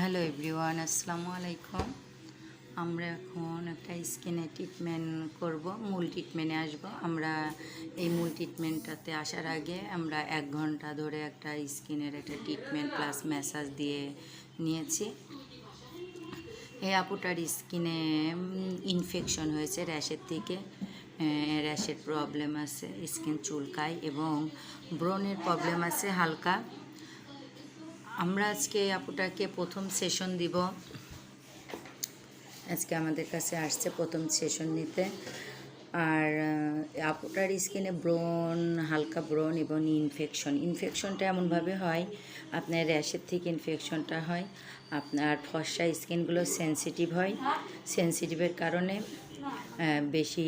Hello everyone, আসসালামু আলাইকুম। আমরা এখন একটা স্কিনে ট্রিটমেন্ট করব, মূল ট্রিটমেন্টে আসব। আমরা এই মূল ট্রিটমেন্টটাতে আসার আগে আমরা এক ঘণ্টা ধরে একটা স্কিনের একটা ট্রিটমেন্ট প্লাস ম্যাসাজ দিয়ে নিয়েছি। এই আপুটার স্কিনে ইনফেকশন হয়েছে র্যাশের থেকে। র্যাশের প্রবলেম আছে, স্কিন চুলকায় এবং ব্রণের প্রবলেম আছে হালকা। আমরা আজকে আপুটাকে প্রথম সেশন দিব। আজকে আমাদের কাছে আসছে প্রথম সেশন নিতে। আর আপুটার স্কিনে ব্রণ, হালকা ব্রণ এবং ইনফেকশন ইনফেকশনটা এমনভাবে হয়, আপনার র্যাশের থেকে ইনফেকশনটা হয়, আপনার ফর্সা স্কিনগুলো সেনসিটিভ হয়। সেনসিটিভের কারণে বেশি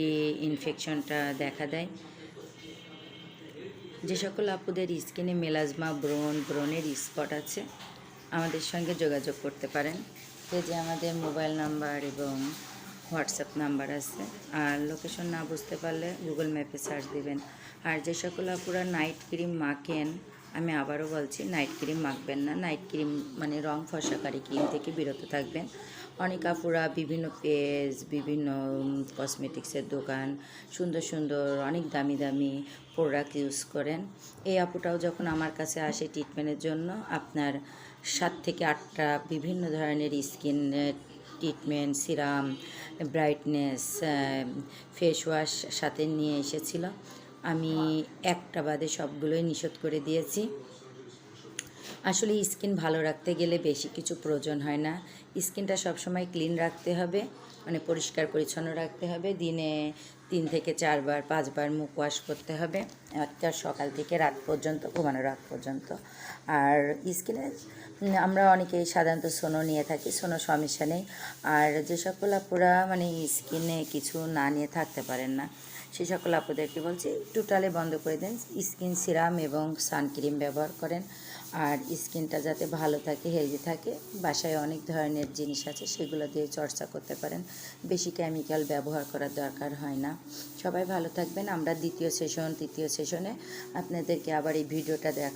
ইনফেকশনটা দেখা দেয়। যে সকল আপুদের স্কিনে মেলাজমা, ব্রণ, ব্রণের স্পট আছে, আমাদের সঙ্গে যোগাযোগ করতে পারেন। পেজে আমাদের মোবাইল নাম্বার এবং হোয়াটসঅ্যাপ নাম্বার আছে। আর লোকেশন না বুঝতে পারলে গুগল ম্যাপে সার্চ দিবেন। আর যে সকল আপুরা নাইট ক্রিম মাখেন আমি আবারও বলছি নাইট ক্রিম মাখবেন না। নাইট ক্রিম মানে রং ফসাকারী ক্রিম থেকে বিরত থাকবেন। অনেক আপুরা বিভিন্ন পেজ বিভিন্ন কসমেটিক্সের দোকান, সুন্দর সুন্দর, অনেক দামি দামি প্রোডাক্ট ইউজ করেন। এই আপুটাও যখন আমার কাছে আসে ট্রিটমেন্টের জন্য, আপনার সাত থেকে আটটা বিভিন্ন ধরনের skin treatment serum brightness face wash সাথে নিয়ে এসেছিল। আমি একটা বাদে সবগুলোই নিষেধ করে দিয়েছি। আসলে স্কিন ভালো রাখতে গেলে বেশি কিছু প্রয়োজন হয় না। স্কিনটা সবসময় ক্লিন রাখতে হবে মানে পরিষ্কার পরিচ্ছন্ন রাখতে হবে। দিনে তিন থেকে চারবার, পাঁচবার মুখ ওয়াশ করতে হবে। একটা সকাল থেকে রাত পর্যন্ত ঘুমানো রাত পর্যন্ত। আর স্কিনে আমরা অনেকেই সাধারণত সোনো নিয়ে থাকি, সোনো সমস্যা নেই। আর যে সকল আপুরা মানে স্কিনে কিছু না নিয়ে থাকতে পারেন না। সে সকল আপনাদেরকে বলছি টোটালি বন্ধ করে দেন। স্কিন সিরাম এবং সানক্রিম ব্যবহার করেন। আর স্কিনটা যাতে ভালো থাকে, হেলদি থাকে, বাসায় অনেক ধরনের জিনিস আছে, সেগুলো দিয়ে চর্চা করতে পারেন। বেশি কেমিক্যাল ব্যবহার করার দরকার হয় না। সবাই ভালো থাকবেন। আমরা দ্বিতীয় সেশন, তৃতীয় সেশনে আপনাদেরকে আবার এই ভিডিওটা দেখা